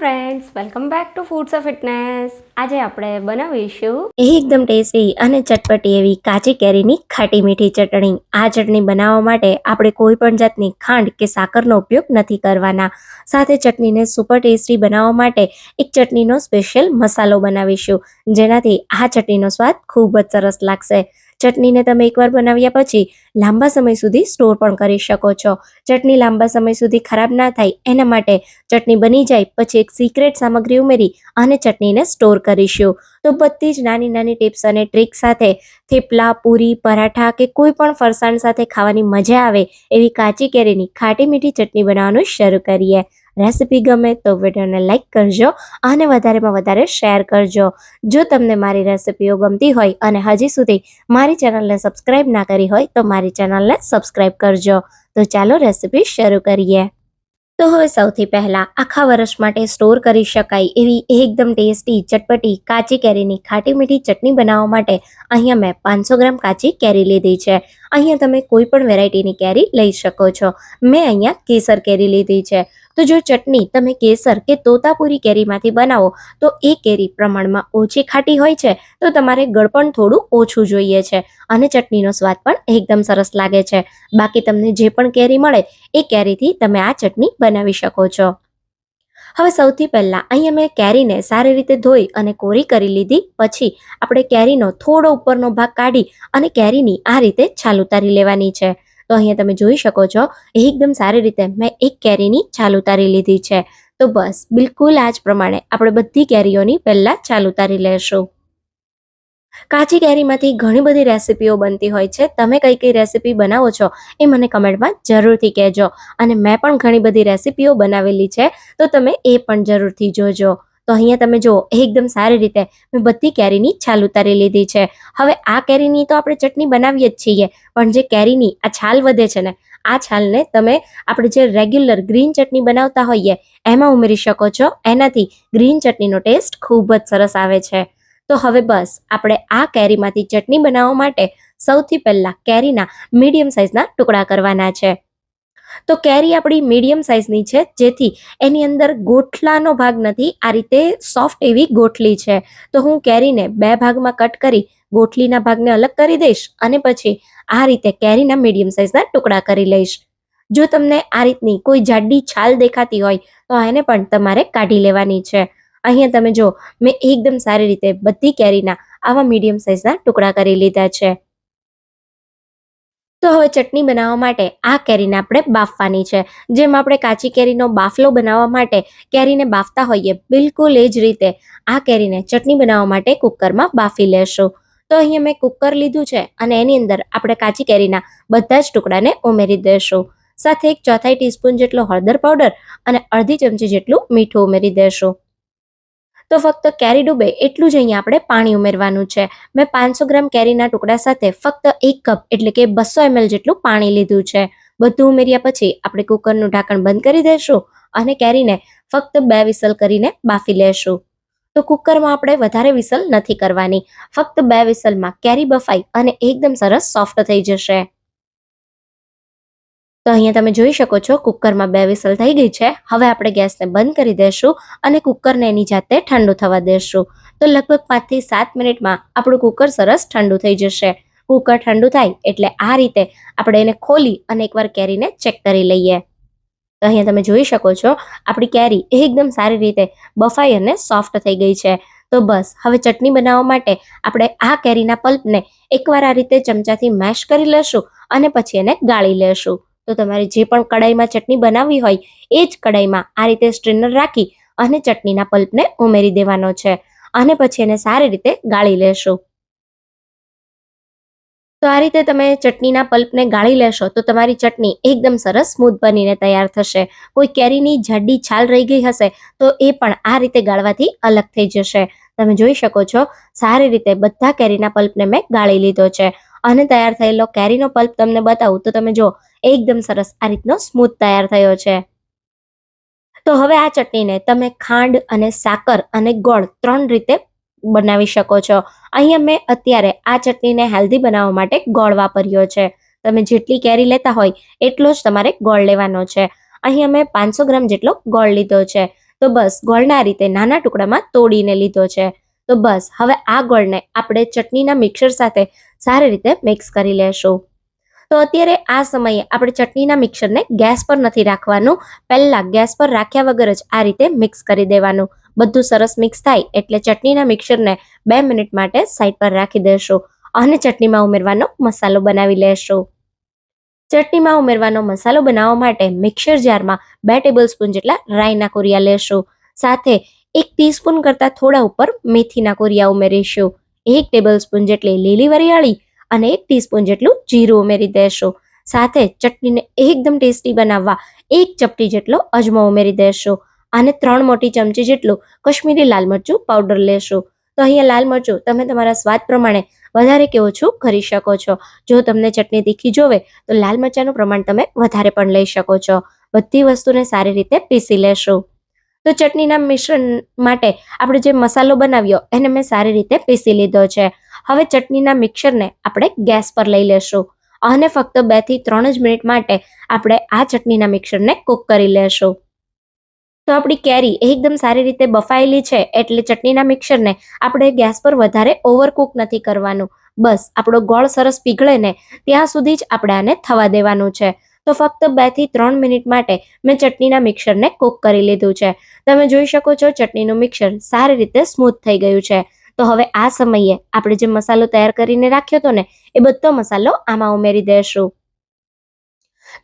Friends welcome back to foods of fitness આજે આપણે બનાવીશું એકદમ ટેસ્ટી અને ચટપટી એવી કાચી કેરીની ખાટી મીઠી ચટણી. આ ચટણી બનાવવા માટે આપણે કોઈ પણ જાતની ખાંડ કે સાકરનો ઉપયોગ નથી કરવાના. સાથે ચટણીને સુપર ટેસ્ટી બનાવવા માટે એક ચટણીનો સ્પેશિયલ મસાલો બનાવીશું. જેનાથી આ ચટણીનો સ્વાદ ખૂબ જ સરસ લાગશે. ચટણીને તમે એકવાર બનાવ્યા પછી લાંબા સમય સુધી સ્ટોર પણ કરી શકો છો. ચટણી લાંબા સમય સુધી ખરાબ ના થાય એના માટે ચટણી બની જાય પછી એક સિક્રેટ સામગ્રી ઉમેરી અને ચટણીને સ્ટોર કરીશું. તો બધી જ નાની નાની ટિપ્સ અને ટ્રીક સાથે થેપલા, પૂરી, પરાઠા કે કોઈ પણ ફરસાણ સાથે ખાવાની મજા આવે એવી કાચી કેરીની ખાટી મીઠી ચટણી બનાવવાનું શરૂ કરીએ. રેસિપી ગમે તો વિડીયોને લાઇક કરજો અને વધારેમાં વધારે શેર કરજો. જો તમને મારી રેસિપીઓ ગમતી હોય અને હજી સુધી મારી ચેનલને સબસ્ક્રાઇબ ના કરી હોય તો મારી ચેનલને સબસ્ક્રાઇબ કરજો. તો ચાલો રેસિપી શરૂ કરીએ. તો હવે સૌથી પહેલાં આખા વર્ષ માટે સ્ટોર કરી શકાય એવી એકદમ ટેસ્ટી, ચટપટી, કાચી કેરીની ખાટી મીઠી ચટણી બનાવવા માટે અહીંયા મેં પાંચસો ગ્રામ કાચી કેરી લીધી છે. અહીંયા તમે કોઈ પણ વેરાયટીની કેરી લઈ શકો છો. મેં અહીંયા કેસર કેરી લીધી છે. તો જો ચટણી તમે કેસર કે તોતાપુરી કેરીમાંથી બનાવો, તો એ કેરી પ્રમાણમાં ઓછી ખાટી હોય છે, તો તમારે ગળપણ થોડું ઓછું જોઈએ છે અને ચટણીનો સ્વાદ પણ એકદમ સરસ લાગે છે. બાકી તમને જે પણ કેરી મળે, એ કેરીથી તમે આ ચટણી બનાવી શકો છો. હવે સૌથી પહેલાં અહીંયા મેં કેરીને સારી રીતે ધોઈ અને કોરી કરી લીધી. પછી આપણે કેરીનો થોડો ઉપરનો ભાગ કાઢી અને કેરીની આ રીતે છાલ ઉતારી લેવાની છે. તો અહીંયા તમે જોઈ શકો છો એકદમ સારી રીતે મેં એક કેરીની છાલ ઉતારી લીધી છે. તો બસ, બિલકુલ આ જ પ્રમાણે આપણે બધી કેરીઓની પહેલાં છાલ ઉતારી લેશું. કાચી કેરીમાંથી ઘણી બધી રેસિપીઓ બનતી હોય છે. તમે કઈ કઈ રેસીપી બનાવો છો એ મને કમેન્ટમાં જરૂરથી કહેજો. અને મેં પણ ઘણી બધી રેસીપીઓ બનાવેલી છે, તો તમે એ પણ જરૂરથી જોજો. તો અહીંયા તમે જુઓ એકદમ સારી રીતે મેં બધી કેરીની છાલ ઉતારી લીધી છે. હવે આ કેરીની તો આપણે ચટણી બનાવીએ જ છીએ, પણ જે કેરીની આ છાલ વધે છે ને, આ છાલને તમે આપણે જે રેગ્યુલર ગ્રીન ચટણી બનાવતા હોઈએ, એમાં ઉમેરી શકો છો. એનાથી ગ્રીન ચટણીનો ટેસ્ટ ખૂબ જ સરસ આવે છે. તો હવે બસ, આપણે આ કેરીમાંથી ચટણી બનાવવા માટે સૌથી પહેલાં કેરીના મીડિયમ સાઇઝના ટુકડા કરવાના છે. તો કેરી આપણી મીડિયમ સાઇઝની છે, જેથી એની અંદર ગોઠલાનો ભાગ નથી, આ રીતે સોફ્ટ એવી ગોઠલી છે. તો હું કેરીને બે ભાગમાં કટ કરી, ગોઠલીના ભાગને અલગ કરી દઈશ અને પછી આ રીતે કેરીના મીડિયમ સાઇઝના ટુકડા કરી લઈશ. જો તમને આ રીતની કોઈ જાડી છાલ દેખાતી હોય, તો એને પણ તમારે કાઢી લેવાની છે. અહીંયા તમે જો, મેં એકદમ સારી રીતે બધી કેરીના આવા મીડિયમ સાઇઝના ટુકડા કરી લીધા છે. તો હવે ચટણી બનાવવા માટે આ કેરીને આપણે બાફવાની છે. જેમ આપણે કાચી કેરીનો બાફલો બનાવવા માટે કેરીને બાફતા હોઈએ, બિલકુલ એ જ રીતે આ કેરીને ચટણી બનાવવા માટે કુકરમાં બાફી લેશું. તો અહીંયા મેં કુકર લીધું છે અને એની અંદર આપણે કાચી કેરીના બધા જ ટુકડાને ઉમેરી દઈશું સાથે એક ચોથાઈ ટીસ્પૂન જેટલો હળદર પાવડર અને અડધી ચમચી જેટલું મીઠું ઉમેરી દેશું. તો ફક્ત કેરી ડૂબે એટલું જ અહીંયા આપણે પાણી ઉમેરવાનું છે. મેં પાંચસો ગ્રામ કેરીના ટુકડા સાથે ફક્ત એક કપ એટલે કે બસો એમએલ જેટલું પાણી લીધું છે. બધું ઉમેર્યા પછી આપણે કુકરનું ઢાંકણ બંધ કરી દઈશું અને કેરીને ફક્ત બે વિસલ કરીને બાફી લેશું. તો કુકરમાં આપણે વધારે વિસલ નથી કરવાની. ફક્ત બે વિસલમાં કેરી બફાઈ અને એકદમ સરસ સોફ્ટ થઈ જશે. તો અહીંયા તમે જોઈ શકો છો, કુકરમાં બે વિસલ થઈ ગઈ છે. હવે આપણે ગેસને બંધ કરી દેશું અને કુકરને એની જાતે ઠંડુ થવા દેશું. તો લગભગ પાંચથી સાત મિનિટમાં આપણું કુકર સરસ ઠંડુ થઈ જશે. કુકર ઠંડુ થાય એટલે આ રીતે આપણે એને ખોલી અને એકવાર કેરીને ચેક કરી લઈએ. તો અહીંયા તમે જોઈ શકો છો, આપણી કેરી એકદમ સારી રીતે બફાઈ અને સોફ્ટ થઈ ગઈ છે. તો બસ, હવે ચટણી બનાવવા માટે આપણે આ કેરીના પલ્પને એકવાર આ રીતે ચમચાથી મેશ કરી લેશું અને પછી એને ગાળી લેશું. તો તમારે જે પણ કડાઈમાં ચટણી બનાવવી હોય, એ જ કડાઈમાં આ રીતે સ્ટ્રેનર રાખી અને ચટણીના પલ્પને ઉમેરી દેવાનો છે. અને પછી એને સારી રીતે ગાળી લેશું. તો આ રીતે તમે ચટણીના પલ્પને ગાળી લેશો, તો તમારી ચટણી એકદમ સરસ સ્મૂથ બનીને તૈયાર થશે. કોઈ કેરીની જાડી છાલ રહી ગઈ હશે, તો એ પણ આ રીતે ગાળવાથી અલગ થઈ જશે. તમે જોઈ શકો છો, સારી રીતે બધા કેરીના પલ્પને મેં ગાળી લીધો છે. અને તૈયાર થયેલો કેરીનો પલ્પ તમને બતાવું તો તમે જો, એકદમ સરસ આ રીતનો સ્મૂથ તૈયાર થયો છે. તો હવે આ ચટણીને તમે ખાંડ અને સાકર અને ગોળ ત્રણ રીતે બનાવી શકો છો. અહીંયા મેં અત્યારે આ ચટણીને હેલ્ધી બનાવવા માટે ગોળ વાપર્યો છે. તમે જેટલી કેરી લેતા હોય એટલો જ તમારે ગોળ લેવાનો છે. અહીંયા મેં પાંચસો ગ્રામ જેટલો ગોળ લીધો છે. તો બસ ગોળને આ રીતે નાના ટુકડામાં તોડીને લીધો છે. તો બસ, હવે આ ગોળને આપણે ચટણીના મિક્સર સાથે સારી રીતે મિક્સ કરી લેશું. તો અત્યારે આ સમયે આપણે ચટણીના મિક્સરને ગેસ પર નથી રાખવાનું. પહેલાં ગેસ પર રાખ્યા વગર જ આ રીતે મિક્સ કરી દેવાનું. બધું સરસ મિક્સ થાય એટલે ચટણીના મિક્સરને બે મિનિટ માટે સાઈડ પર રાખી દેશું અને ચટણીમાં ઉમેરવાનો મસાલો બનાવી લેશું. ચટણીમાં ઉમેરવાનો મસાલો બનાવવા માટે મિક્સર જારમાં બે ટેબલ સ્પૂન જેટલા રાઈના કોરિયા લેશું. સાથે એક ટીસ્પૂન કરતાં થોડા ઉપર મેથીના કોરિયા ઉમેરીશું. એક ટેબલ સ્પૂન જેટલી લીલી વરિયાળી અને એક ટીસ્પૂન જેટલું જીરું ઉમેરી દેશું. સાથે ચટણીને એકદમ ટેસ્ટી બનાવવા એક ચપટી જેટલો અજમો ઉમેરી દેશો અને ત્રણ મોટી ચમચી જેટલું કશ્મીરી લાલ મરચું પાવડર લેશો. તો અહીંયા લાલ મરચું, તમે તમારા સ્વાદ પ્રમાણે વધારે કે ઓછું કરી શકો છો. જો તમને ચટણી તીખી જોવે, તો લાલ મરચાંનું પ્રમાણ તમે વધારે પણ લઈ શકો છો. બધી વસ્તુને સારી રીતે પીસી લેશું. તો ચટણીના મિશ્રણ માટે આપણે જે મસાલો બનાવ્યો, એને મેં સારી રીતે પીસી લીધો છે. હવે ચટણીના મિક્સરને આપણે ગેસ પર લઈ લેશું. અને ફક્ત બેથી ત્રણ જ મિનિટ માટે આપણે આ ચટણીના મિક્સરને કૂક કરી લેશું. તો આપણી કેરી એકદમ સારી રીતે બફાયેલી છે એટલે ચટણીના મિક્સરને આપણે ગેસ પર વધારે ઓવરકુક નથી કરવાનું. બસ, આપણો ગોળ સરસ પીગળે ને ત્યાં સુધી જ આપણે આને થવા દેવાનું છે. તો ફક્ત બેથી ત્રણ મિનિટ માટે મેં ચટણીના મિક્સરને કૂક કરી લીધું છે. તમે જોઈ શકો છો ચટણીનું મિક્સર સારી રીતે સ્મૂથ થઈ ગયું છે. તો હવે આ સમયે આપણે જે મસાલો તૈયાર કરીને રાખ્યો હતો ને એ બધો મસાલો આમાં ઉમેરી દેશું.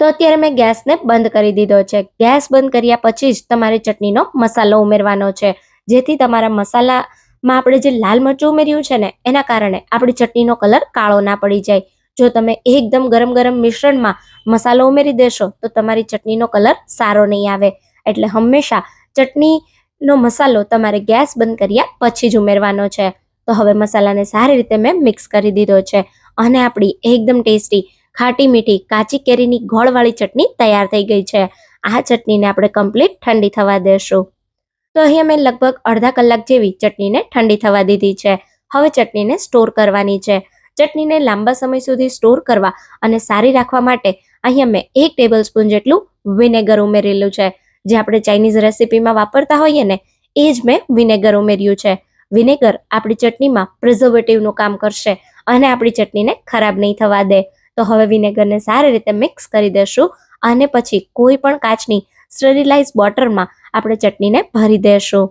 તો અત્યારે મેં ગેસને બંધ કરી દીધો છે. ગેસ બંધ કર્યા પછી જ તમારે ચટણીનો મસાલો ઉમેરવાનો છે. જેથી તમારા મસાલામાં આપણે જે લાલ મરચું ઉમેર્યું છે ને, એના કારણે આપણી ચટણીનો કલર કાળો ના પડી જાય. જો તમે એકદમ ગરમ ગરમ મિશ્રણમાં મસાલો ઉમેરી દેશો, તો તમારી ચટણીનો કલર સારો નહીં આવે. એટલે હંમેશા ચટણીનો મસાલો તમારે ગેસ બંધ કર્યા પછી જ ઉમેરવાનો છે. તો હવે મસાલાને સારી રીતે મેં મિક્સ કરી દીધો છે. અને આપણી એકદમ ટેસ્ટી ખાટી મીઠી કાચી કેરીની ગોળવાળી ચટણી તૈયાર થઈ ગઈ છે. આ ચટણીને આપણે કમ્પ્લીટ ઠંડી થવા દેશું. તો અહીં મેં લગભગ અડધા કલાક જેવી ચટણીને ઠંડી થવા દીધી છે. હવે ચટણીને સ્ટોર કરવાની છે. ચટણીને લાંબા સમય સુધી સ્ટોર કરવા અને સારી રાખવા માટે અહીં મેં એક ટેબલ સ્પૂન જેટલું વિનેગર ઉમેરેલું છે. જે આપણે ચાઇનીઝ રેસીપીમાં વાપરતા હોઈએ ને, એ જ મેં વિનેગર ઉમેર્યું છે. વિનેગર આપણી ચટણીમાં પ્રિઝર્વેટિવનું કામ કરશે અને આપણી ચટણીને ખરાબ નહીં થવા દે. તો હવે વિનેગરને સારી રીતે મિક્સ કરી દેશું અને પછી કોઈ પણ કાચની સ્ટરીલાઇઝ બોટલમાં આપણે ચટણીને ભરી દેશું.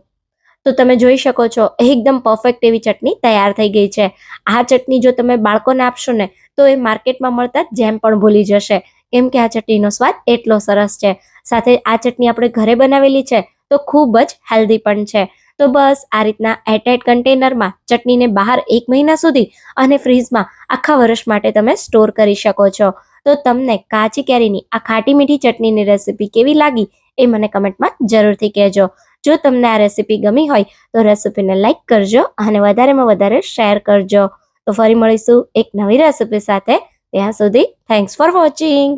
તો તમે જોઈ શકો છો, એકદમ પરફેક્ટ એવી ચટણી તૈયાર થઈ ગઈ છે. આ ચટણી જો તમે બાળકોને આપશો ને, તો એ માર્કેટમાં મળતા જેમ પણ ભૂલી જશે. કેમ કે આ ચટણીનો સ્વાદ એટલો સરસ છે. સાથે આ ચટણી આપણે ઘરે બનાવેલી છે, તો ખૂબ જ હેલ્ધી પણ છે. તો બસ આ રીતના એરટાઇટ કન્ટેનરમાં ચટણીને બહાર એક મહિના સુધી અને ફ્રીઝમાં આખા વર્ષ માટે તમે સ્ટોર કરી શકો છો. તો તમને કાચી કેરીની આ ખાટી મીઠી ચટણીની રેસીપી કેવી લાગી એ મને કમેન્ટમાં જરૂરથી કહેજો. જો તમને આ રેસીપી ગમી હોય તો રેસીપીને લાઇક કરજો અને વધારેમાં વધારે શેર કરજો. તો ફરી મળીશું એક નવી રેસીપી સાથે. ત્યાં સુધી થેન્ક્સ ફોર વોચિંગ